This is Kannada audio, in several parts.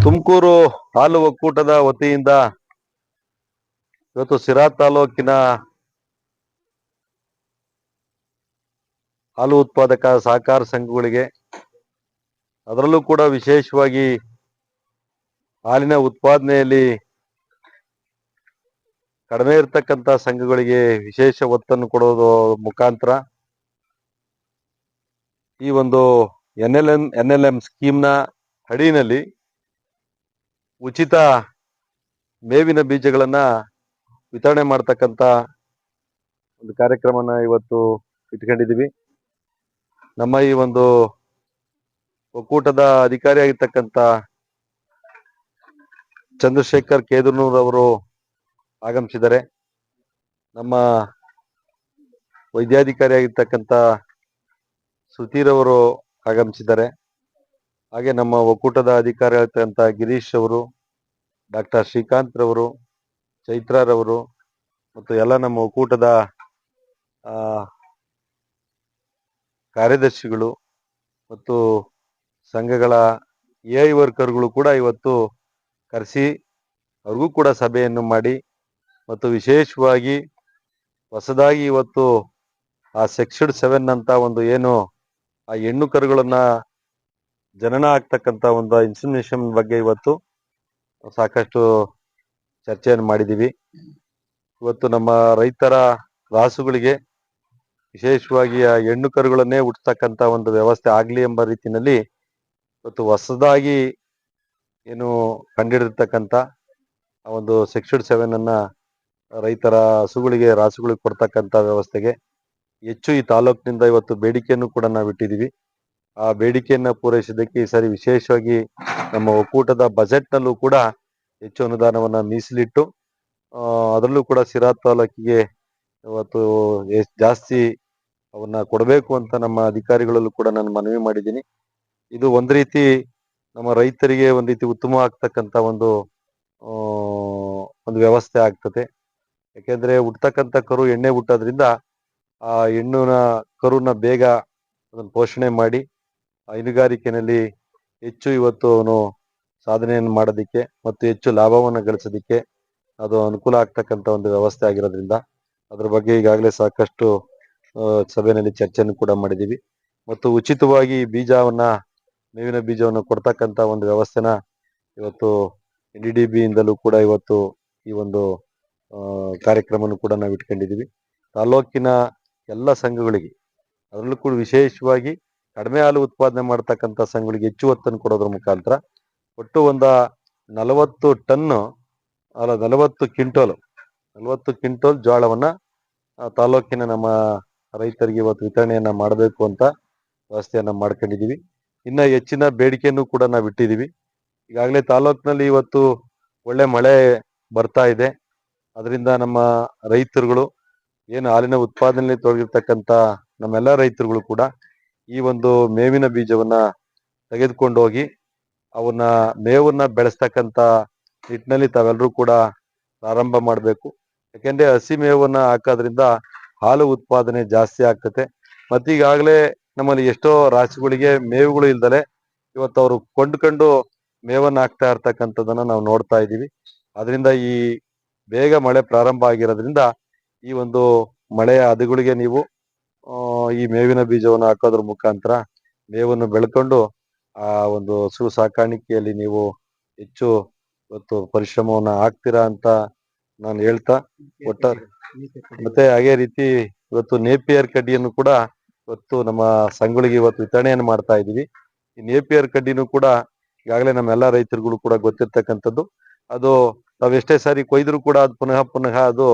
ತುಮಕೂರು ಹಾಲು ಒಕ್ಕೂಟದ ವತಿಯಿಂದ ಇವತ್ತು ಸಿರಾ ತಾಲೂಕಿನ ಹಾಲು ಉತ್ಪಾದಕ ಸಹಕಾರ ಸಂಘಗಳಿಗೆ ಅದರಲ್ಲೂ ಕೂಡ ವಿಶೇಷವಾಗಿ ಹಾಲಿನ ಉತ್ಪಾದನೆಯಲ್ಲಿ ಕಡಿಮೆ ಇರತಕ್ಕಂತ ಸಂಘಗಳಿಗೆ ವಿಶೇಷ ಒತ್ತನ್ನು ಕೊಡೋದು ಮುಖಾಂತರ ಈ ಒಂದು N L M N L M ಸ್ಕೀಮ್ನ ಅಡಿನಲ್ಲಿ ಉಚಿತ ಮೇವಿನ ಬೀಜಗಳನ್ನ ವಿತರಣೆ ಮಾಡತಕ್ಕಂತ ಒಂದು ಕಾರ್ಯಕ್ರಮನ ಇವತ್ತು ಇಟ್ಕೊಂಡಿದ್ದೀವಿ. ನಮ್ಮ ಈ ಒಂದು ಒಕ್ಕೂಟದ ಅಧಿಕಾರಿ ಚಂದ್ರಶೇಖರ್ ಕೇದರ್ನೂರ್ ಅವರು ಆಗಮಿಸಿದ್ದಾರೆ. ನಮ್ಮ ವೈದ್ಯಾಧಿಕಾರಿ ಆಗಿರ್ತಕ್ಕಂತ ಸುಧೀರ್ ಅವರು ಆಗಮಿಸಿದ್ದಾರೆ. ಹಾಗೆ ನಮ್ಮ ಒಕ್ಕೂಟದ ಅಧಿಕಾರಿ ಆಗಿರ್ತಕ್ಕಂತ ಗಿರೀಶ್ ಅವರು, ಡಾಕ್ಟರ್ ಶ್ರೀಕಾಂತ್ ರವರು ಚೈತ್ರಾರವರು ಮತ್ತು ಎಲ್ಲ ನಮ್ಮ ಒಕ್ಕೂಟದ ಕಾರ್ಯದರ್ಶಿಗಳು ಮತ್ತು ಸಂಘಗಳ ಎ ಐ ವರ್ಕರ್ಗಳು ಕೂಡ ಇವತ್ತು ಕರೆಸಿ ಅವ್ರಿಗೂ ಕೂಡ ಸಭೆಯನ್ನು ಮಾಡಿ ಮತ್ತು ವಿಶೇಷವಾಗಿ ಹೊಸದಾಗಿ ಇವತ್ತು ಆ ಸೆಕ್ಷನ್ ಸೆವೆನ್ ಅಂತ ಒಂದು ಏನು ಆ ಹೆಣ್ಣು ಕರುಗಳನ್ನ ಜನನ ಆಗ್ತಕ್ಕಂಥ ಒಂದು ಇನ್ಸಿಮಿನೇಷನ್ ಬಗ್ಗೆ ಇವತ್ತು ಸಾಕಷ್ಟು ಚರ್ಚೆಯನ್ನು ಮಾಡಿದೀವಿ ಇವತ್ತು ನಮ್ಮ ರೈತರ ರಾಸುಗಳಿಗೆ ವಿಶೇಷವಾಗಿ ಆ ಹೆಣ್ಣು ಕರುಗಳನ್ನೇ ಹುಟ್ಟತಕ್ಕಂತ ಒಂದು ವ್ಯವಸ್ಥೆ ಆಗಲಿ ಎಂಬ ರೀತಿಯಲ್ಲಿ ಇವತ್ತು ಹೊಸದಾಗಿ ಏನು ಕಂಡಿಡಿರ್ತಕ್ಕಂತ ಆ ಒಂದು ಸೆಕ್ಷನ್ ಸೆವೆನ್ ಅನ್ನ ರೈತರ ಹಸುಗಳಿಗೆ, ರಾಸುಗಳಿಗೆ ಕೊಡ್ತಕ್ಕಂಥ ವ್ಯವಸ್ಥೆಗೆ ಹೆಚ್ಚು ಈ ತಾಲೂಕಿನಿಂದ ಇವತ್ತು ಬೇಡಿಕೆಯನ್ನು ಕೂಡ ನಾವು ಇಟ್ಟಿದ್ದೀವಿ ಆ ಬೇಡಿಕೆಯನ್ನ ಪೂರೈಸಿದ್ದಕ್ಕೆ ಈ ಸಾರಿ ವಿಶೇಷವಾಗಿ ನಮ್ಮ ಒಕ್ಕೂಟದ ಬಜೆಟ್ ನಲ್ಲೂ ಕೂಡ ಹೆಚ್ಚು ಅನುದಾನವನ್ನ ಮೀಸಲಿಟ್ಟು ಅದರಲ್ಲೂ ಕೂಡ ಸಿರಾ ತಾಲೂಕಿಗೆ ಇವತ್ತು ಜಾಸ್ತಿ ಅವನ್ನ ಕೊಡಬೇಕು ಅಂತ ನಮ್ಮ ಅಧಿಕಾರಿಗಳಲ್ಲೂ ಕೂಡ ನಾನು ಮನವಿ ಮಾಡಿದ್ದೀನಿ. ಇದು ಒಂದ್ ರೀತಿ ನಮ್ಮ ರೈತರಿಗೆ ಒಂದ್ ರೀತಿ ಉತ್ತಮ ಆಗ್ತಕ್ಕಂತ ಒಂದು ಒಂದು ವ್ಯವಸ್ಥೆ ಆಗ್ತದೆ. ಯಾಕೆಂದ್ರೆ ಹುಟ್ಟತಕ್ಕಂತ ಕರು ಎಣ್ಣೆ ಹುಟ್ಟೋದ್ರಿಂದ ಆ ಹೆಣ್ಣುನ ಕರುನ ಬೇಗ ಅದನ್ನ ಪೋಷಣೆ ಮಾಡಿ ಹೈನುಗಾರಿಕೆನಲ್ಲಿ ಹೆಚ್ಚು ಇವತ್ತು ಅವನು ಸಾಧನೆಯನ್ನು ಮಾಡೋದಿಕ್ಕೆ ಮತ್ತು ಹೆಚ್ಚು ಲಾಭವನ್ನು ಗಳಿಸೋದಿಕ್ಕೆ ಅದು ಅನುಕೂಲ ಆಗ್ತಕ್ಕಂಥ ಒಂದು ವ್ಯವಸ್ಥೆ ಆಗಿರೋದ್ರಿಂದ ಅದ್ರ ಬಗ್ಗೆ ಈಗಾಗಲೇ ಸಾಕಷ್ಟು ಸಭೆಯಲ್ಲಿ ಚರ್ಚೆಯನ್ನು ಕೂಡ ಮಾಡಿದೀವಿ ಮತ್ತು ಉಚಿತವಾಗಿ ಬೀಜವನ್ನ, ಮೇವಿನ ಬೀಜವನ್ನು ಕೊಡ್ತಕ್ಕಂತ ಒಂದು ವ್ಯವಸ್ಥೆನ ಇವತ್ತು ಎನ್ ಡಿ ಡಿ ಬಿಯಿಂದಲೂ ಕೂಡ ಇವತ್ತು ಈ ಒಂದು ಕಾರ್ಯಕ್ರಮವನ್ನು ಕೂಡ ನಾವು ಇಟ್ಕೊಂಡಿದೀವಿ ತಾಲೂಕಿನ ಎಲ್ಲ ಸಂಘಗಳಿಗೆ ಅದರಲ್ಲೂ ಕೂಡ ವಿಶೇಷವಾಗಿ ಕಡಿಮೆ ಹಾಲು ಉತ್ಪಾದನೆ ಮಾಡ್ತಕ್ಕಂಥ ಸಂಘಗಳಿಗೆ ಹೆಚ್ಚು ಒತ್ತನ್ನು ಕೊಡೋದ್ರ ಮುಖಾಂತರ ಒಟ್ಟು ಒಂದ ನಲವತ್ತು ಟನ್ ಅಲ್ಲ ನಲವತ್ತು ಕ್ವಿಂಟೋಲ್ ನಲವತ್ತು ಕ್ವಿಂಟೋಲ್ ಜೋಳವನ್ನ ತಾಲೂಕಿನ ನಮ್ಮ ರೈತರಿಗೆ ಇವತ್ತು ವಿತರಣೆಯನ್ನ ಮಾಡಬೇಕು ಅಂತ ವ್ಯವಸ್ಥೆಯನ್ನ ಮಾಡ್ಕೊಂಡಿದೀವಿ. ಇನ್ನ ಹೆಚ್ಚಿನ ಬೇಡಿಕೆಯನ್ನು ಕೂಡ ನಾವು ಇಟ್ಟಿದೀವಿ. ಈಗಾಗಲೇ ತಾಲೂಕಿನಲ್ಲಿ ಇವತ್ತು ಒಳ್ಳೆ ಮಳೆ ಬರ್ತಾ ಇದೆ. ಅದರಿಂದ ನಮ್ಮ ರೈತರುಗಳು ಏನು ಹಾಲಿನ ಉತ್ಪಾದನೆಯಲ್ಲಿ ತೊಡಗಿರ್ತಕ್ಕಂಥ ನಮ್ಮೆಲ್ಲ ರೈತರುಗಳು ಕೂಡ ಈ ಒಂದು ಮೇವಿನ ಬೀಜವನ್ನ ತೆಗೆದುಕೊಂಡು ಹೋಗಿ ಅವನ್ನ ಮೇವನ್ನ ಬೆಳೆಸ್ತಕ್ಕಂತ ನಿಟ್ಟಿನಲ್ಲಿ ತಾವೆಲ್ಲರೂ ಕೂಡ ಪ್ರಾರಂಭ ಮಾಡಬೇಕು. ಯಾಕೆಂದ್ರೆ ಹಸಿ ಮೇವನ್ನ ಹಾಕೋದ್ರಿಂದ ಹಾಲು ಉತ್ಪಾದನೆ ಜಾಸ್ತಿ ಆಗ್ತದೆ. ಮತ್ತೀಗಾಗಲೇ ನಮ್ಮಲ್ಲಿ ಎಷ್ಟೋ ರಾಶಿಗಳಿಗೆ ಮೇವುಗಳು ಇಲ್ದಲೆ ಇವತ್ತು ಅವರು ಕೊಂಡ್ಕೊಂಡು ಮೇವನ್ನ ಹಾಕ್ತಾ ಇರ್ತಕ್ಕಂಥದ್ದನ್ನ ನಾವು ನೋಡ್ತಾ ಇದ್ದೀವಿ. ಅದರಿಂದ ಈ ಬೇಗ ಮಳೆ ಪ್ರಾರಂಭ ಆಗಿರೋದ್ರಿಂದ ಈ ಒಂದು ಮಳೆಯ ಹದಗಳಿಗೆ ನೀವು ಈ ಮೇವಿನ ಬೀಜವನ್ನು ಹಾಕೋದ್ರ ಮುಖಾಂತರ ಮೇವನ್ನು ಬೆಳ್ಕೊಂಡು ಆ ಒಂದು ಹಸು ಸಾಕಾಣಿಕೆಯಲ್ಲಿ ನೀವು ಹೆಚ್ಚು ಇವತ್ತು ಪರಿಶ್ರಮವನ್ನ ಹಾಕ್ತೀರಾ ಅಂತ ನಾನು ಹೇಳ್ತಾ ಒಟ್ಟಾರೆ. ಮತ್ತೆ ಅದೇ ರೀತಿ ಇವತ್ತು ನೇಪಿಯರ್ ಕಡ್ಡಿಯನ್ನು ಕೂಡ ಇವತ್ತು ನಮ್ಮ ಸಂಘಗಳಿಗೆ ಇವತ್ತು ವಿತರಣೆಯನ್ನು ಮಾಡ್ತಾ ಇದೀವಿ ಈ ನೇಪಿಯರ್ ಕಡ್ಡಿನೂ ಕೂಡ ಈಗಾಗಲೇ ನಮ್ಮ ನಮ್ಮೆಲ್ಲ ರೈತರುಗಳು ಕೂಡ ಗೊತ್ತಿರ್ತಕ್ಕಂಥದ್ದು. ಅದು ನಾವು ಎಷ್ಟೇ ಸಾರಿ ಕೊಯ್ದ್ರು ಕೂಡ ಅದು ಪುನಃ ಪುನಃ ಅದು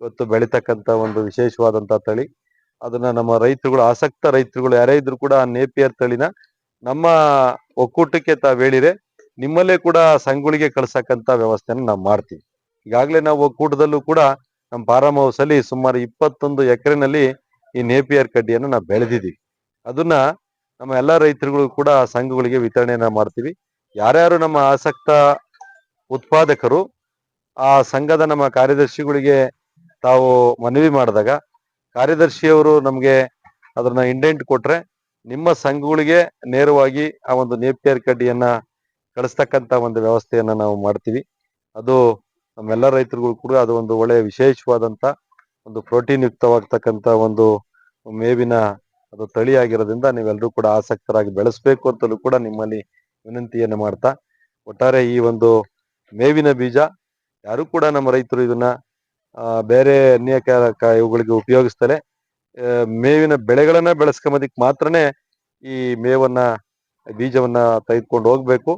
ಇವತ್ತು ಬೆಳಿತಕ್ಕಂತ ಒಂದು ವಿಶೇಷವಾದಂತ ತಳಿ. ಅದನ್ನ ನಮ್ಮ ರೈತರುಗಳು, ಆಸಕ್ತ ರೈತರುಗಳು ಯಾರೇ ಇದ್ರು ಕೂಡ ಆ ನೇಪಿಯರ್ ತಳಿನ ನಮ್ಮ ಒಕ್ಕೂಟಕ್ಕೆ ತಾವು ಹೇಳಿರೆ ನಿಮ್ಮಲ್ಲೇ ಕೂಡ ಸಂಘಗಳಿಗೆ ಕಳ್ಸಕ್ಕಂತ ವ್ಯವಸ್ಥೆನ ನಾವು ಮಾಡ್ತೀವಿ. ಈಗಾಗಲೇ ನಾವು ಒಕ್ಕೂಟದಲ್ಲೂ ಕೂಡ ನಮ್ಮ ಫಾರಂ ಹೌಸ್ ಅಲ್ಲಿ ಸುಮಾರು ಇಪ್ಪತ್ತೊಂದು ಎಕರೆನಲ್ಲಿ ಈ ನೇಪಿಯರ್ ಕಡ್ಡಿಯನ್ನು ನಾವು ಬೆಳೆದಿದ್ದೀವಿ. ಅದನ್ನ ನಮ್ಮ ಎಲ್ಲಾ ರೈತರುಗಳು ಕೂಡ ಸಂಘಗಳಿಗೆ ವಿತರಣೆಯನ್ನ ಮಾಡ್ತೀವಿ. ಯಾರ್ಯಾರು ನಮ್ಮ ಆಸಕ್ತ ಉತ್ಪಾದಕರು ಆ ಸಂಘದ ನಮ್ಮ ಕಾರ್ಯದರ್ಶಿಗಳಿಗೆ ತಾವು ಮನವಿ ಮಾಡಿದಾಗ ಕಾರ್ಯದರ್ಶಿಯವರು ನಮಗೆ ಅದನ್ನ ಇಂಡೆಂಟ್ ಕೊಟ್ರೆ ನಿಮ್ಮ ಸಂಘಗಳಿಗೆ ನೇರವಾಗಿ ಆ ಒಂದು ನೇಪಿಯರ್ ಕಡ್ಡಿಯನ್ನ ಕಳಿಸ್ತಕ್ಕಂತ ಒಂದು ವ್ಯವಸ್ಥೆಯನ್ನ ನಾವು ಮಾಡ್ತೀವಿ. ಅದು ನಮ್ಮೆಲ್ಲ ರೈತರುಗಳು ಕೂಡ ಅದು ಒಂದು ಒಳ್ಳೆಯ ವಿಶೇಷವಾದಂತ ಒಂದು ಪ್ರೋಟೀನ್ ಯುಕ್ತವಾಗ್ತಕ್ಕಂತ ಒಂದು ಮೇವಿನ ಅದು ತಳಿ ಆಗಿರೋದ್ರಿಂದ ನೀವೆಲ್ಲರೂ ಕೂಡ ಆಸಕ್ತರಾಗಿ ಬೆಳೆಸಬೇಕು ಅಂತಲೂ ಕೂಡ ನಿಮ್ಮಲ್ಲಿ ವಿನಂತಿಯನ್ನು ಮಾಡ್ತಾ, ಒಟ್ಟಾರೆ ಈ ಒಂದು ಮೇವಿನ ಬೀಜ ಯಾರು ಕೂಡ ನಮ್ಮ ರೈತರು ಇದನ್ನ ಆ, ಬೇರೆ ಅನ್ಯ ಇವುಗಳಿಗೆ ಉಪಯೋಗಿಸ್ತಾರೆ. ಮೇವಿನ ಬೆಳೆಗಳನ್ನ ಬೆಳೆಸ್ಕೊಂಬದಿಕ್ ಮಾತ್ರನೇ ಈ ಮೇವನ್ನ ಬೀಜವನ್ನ ತೆಗೆದುಕೊಂಡು ಹೋಗ್ಬೇಕು.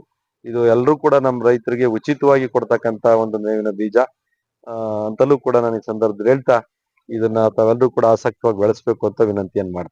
ಇದು ಎಲ್ಲರೂ ಕೂಡ ನಮ್ಮ ರೈತರಿಗೆ ಉಚಿತವಾಗಿ ಕೊಡ್ತಕ್ಕಂತ ಒಂದು ಮೇವಿನ ಬೀಜ. ಆ, ಅಂತಲೂ ಕೂಡ ನಾನು ಈ ಸಂದರ್ಭದಲ್ಲಿ ಹೇಳ್ತಾ ಇದನ್ನ ತಾವೆಲ್ಲರೂ ಕೂಡ ಆಸಕ್ತವಾಗಿ ಬೆಳೆಸ್ಬೇಕು ಅಂತ ವಿನಂತಿಯನ್ನು ಮಾಡ್ತೀನಿ.